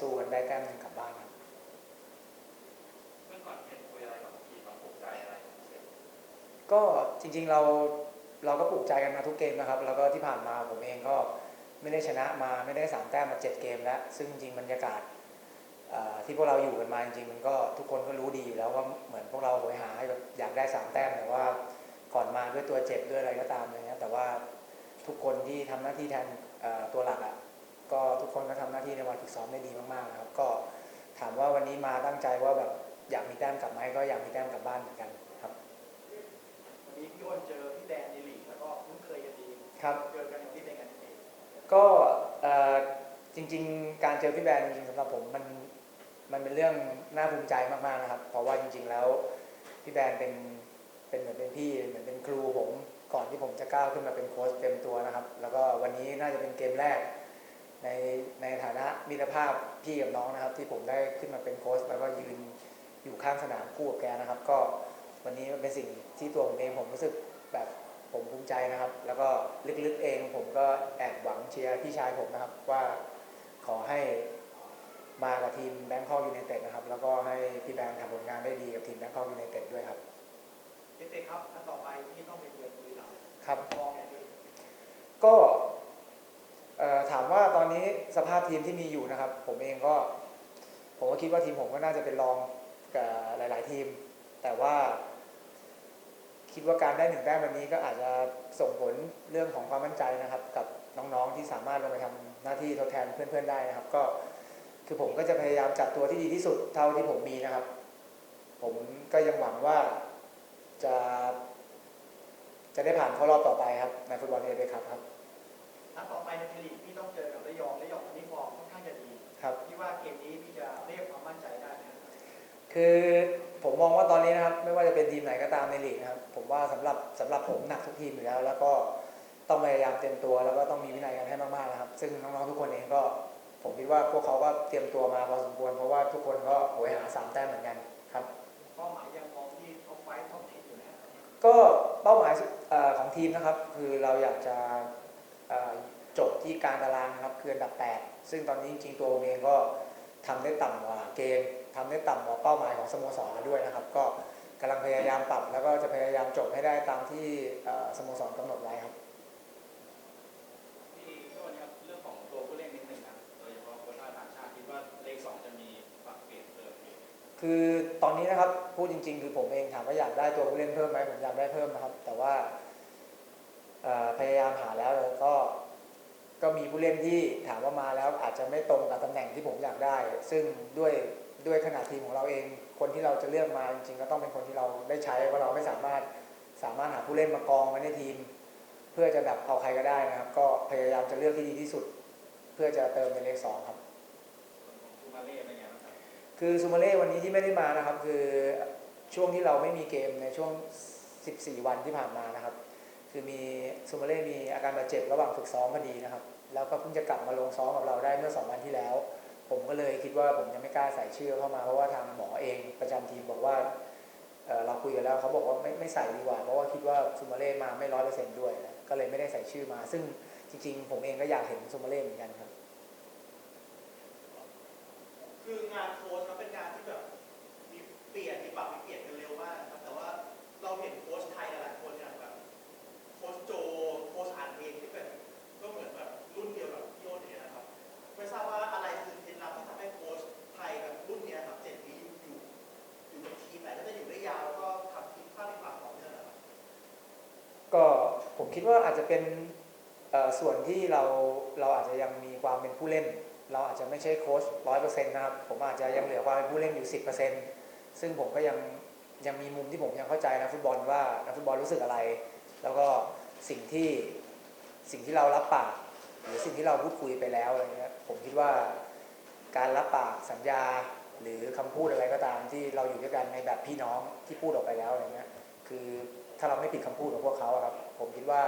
สู้กันได้แต้มหนึ่งกลับบ้านครับเมื่อก่อนเห็นคุยอะไรกับทีมมาปลุกใจอะไรเสร็จก็จริงๆเราเราก็ปลุกใจกันมาทุกเกมนะครับ แล้วก็ที่ผ่านมาผมเองก็ไม่ได้ชนะมาไม่ได้สามแต้มมาเจ็ดเกมแล้ว ซึ่งจริงๆบรรยากาศเอ่อที่พวกเราอยู่กันมาจริงๆมันก็ทุกคนก็รู้ดีอยู่แล้วว่าเหมือนพวกเราโหยหาแบบอยากได้สามแต้มแต่ว่าก่อนมาด้วยตัวเจ็บด้วยอะไรก็ตามอะไรเงี้ยแต่ว่าทุกคนที่ทำหน้าที่แทนเอ่อตัวหลักอะ ก็ทุกคนก็ทำหน้าที่ในวันฝึกซ้อมได้ดีมากๆนะครับ ก็ถามว่าวันนี้มาตั้งใจว่าแบบอยากมีแต้มกลับไหมก็อยากมีแต้มกลับบ้านเหมือนกันครับวันนี้พี่อ้นเจอพี่แดนในลีกแล้วก็คุ้นเคยกันดีครับเจอกันในวันที่เป็นกันเองก็เอ่อจริง ๆ การเจอพี่แบนจริงๆสำหรับผมมันมันเป็นเรื่องน่าภูมิใจมากๆนะครับ เพราะว่าจริง ๆ แล้วพี่แบนเป็นเป็นเหมือนเป็นพี่เหมือนเป็นครูผมก่อนที่ผมจะก้าวขึ้นมาเป็นโค้ชเต็มตัวนะครับ แล้วก็วันนี้น่าจะเป็นเกมแรก ในในฐานะมิตรภาพพี่กับน้องนะครับ ที่ผมได้ขึ้นมาเป็นโค้ชแล้วก็ยืนอยู่ข้างสนามคู่กับแกนะครับ ก็วันนี้มันเป็นสิ่งที่ตัวผมเองผมรู้สึกแบบผมภูมิใจนะครับ แล้วก็ลึกๆเองผมก็แอบหวังเชียร์พี่ชายผมนะครับ ว่าขอให้มากับทีมแบงคอกยูไนเต็ดนะครับ แล้วก็ให้พี่แบงค์ทำผลงานได้ดีกับทีมแบงคอกยูไนเต็ดด้วยครับเต้ครับอันต่อไปที่ต้องไปเยือนบุรีรัมย์ครับมองอย่างนี้ก็เอ่อถามว่าตอนนี้ สภาพทีมที่มีอยู่นะครับ ผมเองก็ ผมก็คิดว่าทีมผมก็น่าจะเป็นรองกับหลาย ๆ ทีม แต่ว่า คิดว่าการได้หนึ่งแต้มวันนี้ก็อาจจะส่งผลเรื่องของความมั่นใจนะครับ กับน้องๆที่สามารถลงไปทำหน้าที่ทดแทนเพื่อนๆได้นะครับ ก็คือผมก็จะพยายามจัดตัวที่ดีที่สุดเท่าที่ผมมีนะครับ ผมก็ยังหวังว่าจะ จะได้ผ่านเข้ารอบต่อไปครับในฟุตบอลเอเชียครับครับอันต่อไปในพรีลีกพี่ต้องเจอกับระยองระยองวันนี้ฟอร์มค่องจะดี ครับ พี่ว่าเกมนี้พี่จะเรียกความมั่นใจได้ไหมครับ คือผมมองว่าตอนนี้นะครับ ไม่ว่าจะเป็นทีมไหนก็ตามในลีกนะครับ ผมว่าสำหรับสำหรับผมหนักทุกทีมอยู่แล้ว แล้วก็ต้องพยายามเตรียมตัว แล้วก็ต้องมีวินัยกันให้มากๆนะครับ ซึ่งน้องๆทุกคนเองก็ ผมคิดว่าพวกเขาก็เตรียมตัวมาพอสมควรเพราะว่าทุกคนก็โหยหาสามแต้มเหมือนกันครับเป้าหมายยังมองที่ท็อปไฟท็อปเทนอยู่นะครับก็เป้าหมายของทีมนะครับ คือเราอยากจะจบที่การตารางนะครับคืออันดับ 8 ซึ่งตอนนี้จริงๆตัวผมเองก็ทำได้ต่ำกว่าเกณฑ์ ทำได้ต่ำกว่าเป้าหมายของสโมสรแล้วด้วยนะครับ ก็กำลังพยายามปรับ แล้วก็จะพยายามจบให้ได้ตามที่เอ่อสโมสรกำหนดไว้ครับพี่ก็วันนี้ครับเรื่องของตัวผู้เล่นนิดหนึ่งนะโดยเฉพาะโค้ชต่างชาติคิดว่าเลขสองจะมีปรับเปลี่ยนเติมไหมคือตอนนี้นะครับพูดจริง ๆ คือผมเองถามว่าอยากได้ตัวผู้เล่นเพิ่มไหมผมอยากได้เพิ่มนะครับ แต่ว่าเอ่อพยายามหาแล้วแล้วก็ก็มีผู้เล่นที่ถามว่ามาแล้วอาจจะไม่ตรงกับตำแหน่งที่ผมอยากได้ ซึ่งด้วย ด้วยขนาดทีมของเราเอง คนที่เราจะเลือกมาจริงๆ ก็ต้องเป็นคนที่เราได้ใช้เพราะเราไม่สามารถสามารถหาผู้เล่นมากองไว้ในทีม เพื่อจะแบบเอาใครก็ได้นะครับ ก็พยายามจะเลือกที่ดีที่สุด เพื่อจะเติมในเลขสองครับส่วนขอซูมาเล่ไงบ้าคือซูมาเล่วันนี้ที่ไม่ได้มานะครับ คือช่วงที่เราไม่มีเกมในช่วง 14 วันที่ผ่านมานะครับ คือมีซูมาเล่มีอาการบาดเจ็บระหว่างฝึกซ้อมพอดีนะครับ แล้วก็เพิ่งจะกลับมาลงซ้อมกับเราได้เมื่อ 2 วันที่แล้ว ผมก็เลยคิดว่าผมยังไม่กล้าใส่ชื่อเข้ามาเพราะว่าทางหมอเองประจำทีมบอกว่าเราคุยกันแล้วเขาบอกว่าไม่ไม่ใส่ดีกว่า เพราะว่าคิดว่าซูมาเล่มาไม่ร้อยเปอร์เซ็นต์ด้วยนะก็เลยไม่ได้ใส่ชื่อมา ซึ่งจริง ๆ ผมเองก็อยากเห็นซูมาเล่เหมือนกันครับ คืองานโช คิดว่าอาจจะเป็นส่วนที่เราเราอาจจะยังมีความเป็นผู้เล่น เราอาจจะไม่ใช่โค้ชร้อยเปอร์เซ็นต์นะครับผมอาจจะยังเหลือความเป็นผู้เล่นอยู่สิบเปอร์เซ็นต์ซึ่งผมก็ยังยังมีมุมที่ผมยังเข้าใจนะฟุตบอลว่านักฟุตบอลรู้สึกอะไร แล้วก็สิ่งที่สิ่งที่เรารับปากหรือสิ่งที่เราพูดคุยไปแล้วอะไรเงี้ยผมคิดว่าการรับปากสัญญาหรือคำพูดอะไรก็ตามที่เราอยู่ด้วยกันในแบบพี่น้องที่พูดออกไปแล้วอะไรเงี้ยคือ ถ้าเราไม่ผิดคำพูดของพวกเขาครับ ผมคิดว่า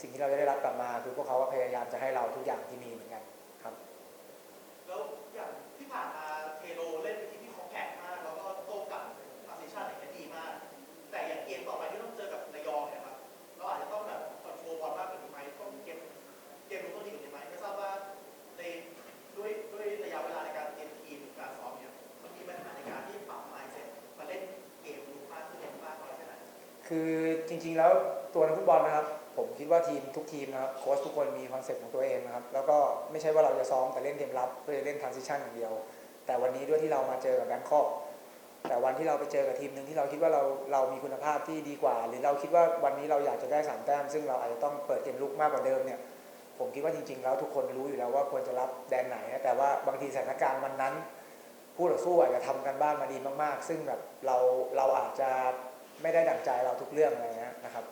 สิ่งที่เราจะได้รับกลับมา คือพวกเขาพยายามจะให้เราทุกอย่างที่มีเหมือนกันครับ แล้วอย่างที่ผ่านมาเทโรเล่นเป็นทีมที่คอมแพคมาก แล้วก็โต้กลับทาซิชั่นอะไรเงี้ยดีมาก แต่อย่างเกมต่อไปที่ต้องเจอกับระยองเนี่ยครับเราอาจจะต้องแบบคอนโทรลบอลมาก คือจริง ๆ แล้วตัวนักฟุตบอลนะครับ ผมคิดว่าทีมทุกทีมนะครับโค้ชทุกคนมีคอนเซ็ปต์ของตัวเองนะครับ แล้วก็ไม่ใช่ว่าเราจะซ้อมแต่เล่นเกมรับเพื่อจะเล่นทรานซิชันอย่างเดียว แต่วันนี้ด้วยที่เรามาเจอกับแบงคอกแต่วันที่เราไปเจอกับทีมหนึ่งที่เราคิดว่าเราเรามีคุณภาพที่ดีกว่า หรือเราคิดว่าวันนี้เราอยากจะได้สามแต้มซึ่งเราอาจจะต้องเปิดเกมลุกมากกว่าเดิมเนี่ยผมคิดว่าจริงๆแล้วทุกคนรู้อยู่แล้วว่าควรจะรับแดนไหนนะแต่ว่าบางทีสถานการณ์วันนั้นผู้ต่อสู้อาจจะทำกันบ้านมาดีมากๆ ซึ่งแบบเราเราอาจจะ ไม่ได้ดั่งใจเราทุกเรื่องอะไรเงี้ยนะครับ